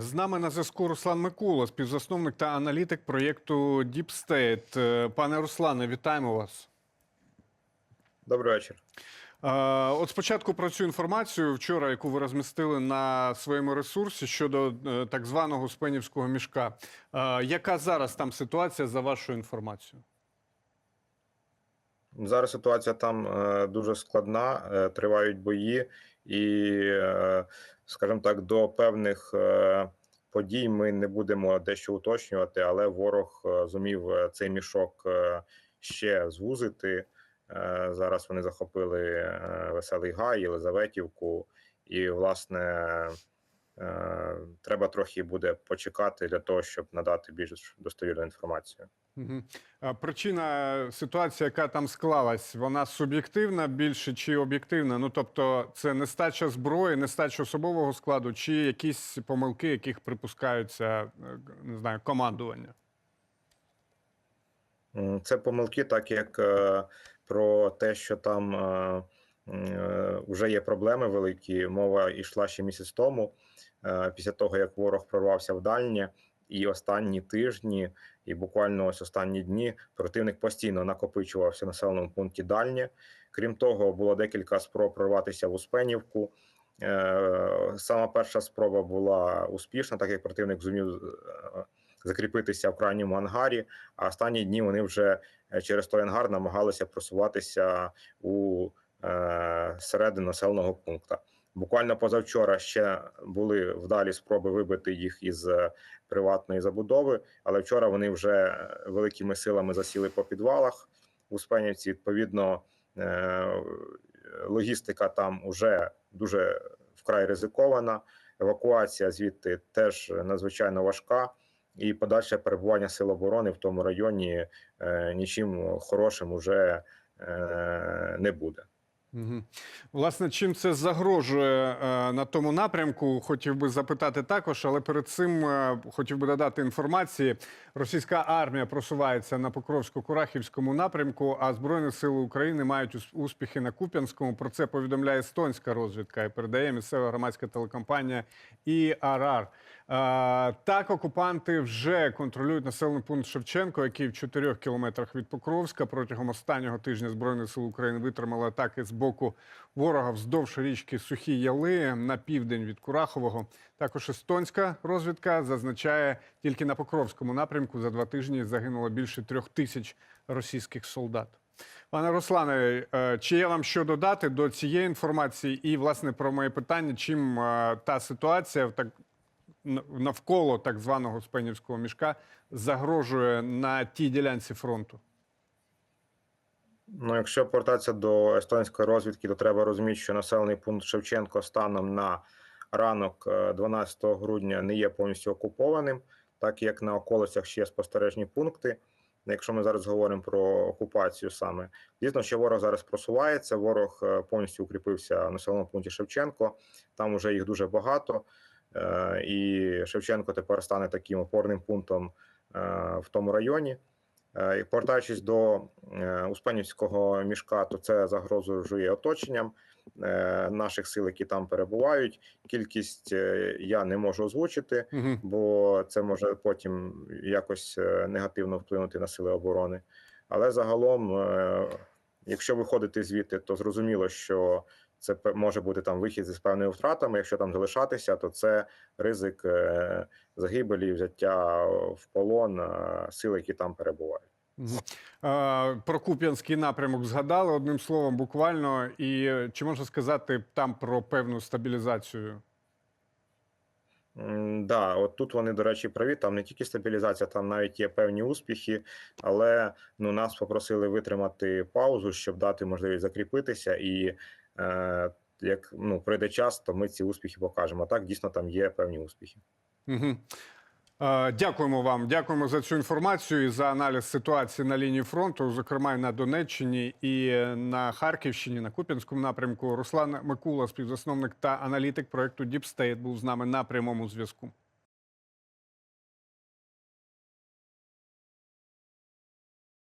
З нами на зв'язку Руслан Микула, співзасновник та аналітик проєкту. Е, Пане Руслане, вітаємо вас. Добрий вечір. Е, От спочатку про цю інформацію вчора, яку ви розмістили на своєму ресурсі щодо е, так званого Спенівського мішка. Е, Яка зараз там ситуація за вашою інформацією? Зараз ситуація там дуже складна, тривають бої, і, е, скажімо так, до певних е, подій ми не будемо дещо уточнювати, але ворог е, зумів цей мішок ще звузити. Зараз вони захопили Веселий Гай, Єлизаветівку, і, власне, треба трохи буде почекати для того, щоб надати більш достовірну інформацію. А Причина ситуації, яка там склалась, вона суб'єктивна більше чи об'єктивна? Ну тобто, це нестача зброї, нестача особового складу, чи якісь помилки, яких припускаються е, не знаю, командування? Це помилки, так як е, про те, що там е, вже є проблеми великі. Мова йшла ще місяць тому, е, після того як ворог прорвався в дальнє, і останні тижні, і буквально ось останні дні противник постійно накопичувався в населеному пункті Дальнє. Крім того, було декілька спроб прорватися в Успенівку. Е, Сама перша спроба була успішна, так як противник зумів е, закріпитися в крайньому ангарі. А останні дні вони вже е, через той ангар намагалися просуватися у е, середину населеного пункту. Буквально позавчора ще були вдалі спроби вибити їх із е, приватної забудови, але вчора вони вже е, великими силами засіли по підвалах в Успенівці. Відповідно, логістика там уже дуже вкрай ризикована. Евакуація звідти теж надзвичайно важка і подальше перебування сил оборони в тому районі нічим хорошим уже не буде. Угу. Власне, чим це загрожує е, на тому напрямку? Хотів би запитати також, але перед цим е, хотів би додати інформації. Російська армія просувається на Покровсько-Курахівському напрямку, а Збройні сили України мають успіхи на Куп'янському. Про це повідомляє естонська розвідка і передає місцева громадська телекомпанія ІАРАР. Е, так, окупанти вже контролюють населений пункт Шевченко, який в 4 кілометрах від Покровська. Протягом останнього тижня Збройні сили України витримали атаки з боку ворога вздовж річки Сухі Яли на південь від Курахового. Також естонська розвідка зазначає, тільки на Покровському напрямку за два тижні загинуло більше трьох тисяч російських солдат. Пане Руслане, е, чи є вам що додати до цієї інформації? І, власне, про моє питання, чим е, та ситуація так навколо так званого Спенівського мішка загрожує на тій ділянці фронту? Ну, якщо повертатися до естонської розвідки, то треба розуміти, що населений пункт Шевченко станом на ранок е, 12 грудня не є повністю окупованим, так як на околицях ще є спостережні пункти. Якщо ми зараз говоримо про окупацію саме, дійсно, що ворог зараз просувається. Ворог е, повністю укріпився в населеному пункті Шевченко. Там вже їх дуже багато, Е, і Шевченко тепер стане таким опорним пунктом е, в тому районі. Е, повертаючись до е, Успенівського мішка, то це загрожує оточенням е, наших сил, які там перебувають. Кількість я не можу озвучити, бо це може потім якось негативно вплинути на сили оборони. Але загалом, якщо виходити звідти, то зрозуміло, що це може бути там вихід з певними втратами. Якщо там залишатися, то це ризик е, загибелі, взяття в полон е, сил, які там перебувають. Про Куп'янський напрямок згадали одним словом, буквально. І чи можна сказати там про певну стабілізацію? Да, от тут вони, до речі, праві. Там не тільки стабілізація, там навіть є певні успіхи, але ну нас попросили витримати паузу, щоб дати можливість закріпитися. І як ну прийде час, то ми ці успіхи покажемо. Так дійсно там є певні успіхи. Угу. Е, Дякуємо вам. Дякуємо за цю інформацію і за аналіз ситуації на лінії фронту, зокрема і на Донеччині і на Харківщині, на Куп'янському напрямку. Руслан Микула, співзасновник та аналітик проекту State, був з нами на прямому зв'язку.